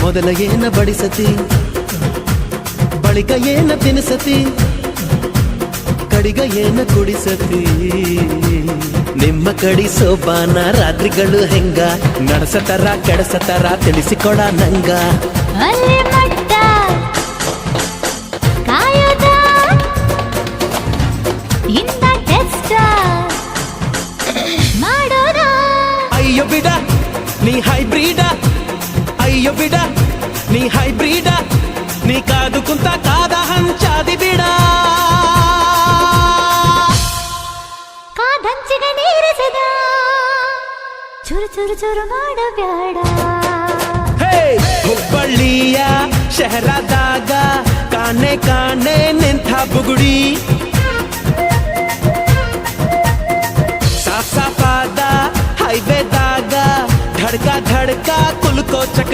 ಮೊದಲ ಏನ ಬಡಿಸತಿ? ಬಳಿಕ ಏನ ತಿನಿಸತಿ ಕಡಿಗ ಏನ ಕುಡಿಸತಿ? ನಿಮ್ಮ ಕಡಿ ಸೋಬಾನ ರಾತ್ರಿಗಳು ಹೆಂಗ? ನಡೆಸತರ ಕೆಡಸತರ ತಿಳಿಸಿಕೊಡ ನಂಗ. ಅಯ್ಯೋ ಬಿಡ ನೀ ಹೈಬ್ರಿಡ. ಅಯ್ಯೋ ಬಿಡ ನೀ ಹೈಬ್ರಿಡ ನೀ ಕಾದು ಕುಂತ ಕಾದ ಹಂಚಾದಿ ಬಿಡ ಕಾದಂಚಿಗೆ ನೀರಿಸಿದ ಚುರು ಚುರು ಚುರು ಮಾಡಬ್ಯಾಡ ಹೇ ಹುಬ್ಬಳ್ಳಿಯ ಶಹರದಾಗ ಕಾಣೆ ಕಾಣೆ ನಿಂತ ಬುಗುಡಿ ಸಾಫ್ ಸಾಫಾದ ಹೈವೇದಾಗ ಧಡ್ಕ ಧಡ್ಕ ಕುಲ್ಕೋ ಚಕ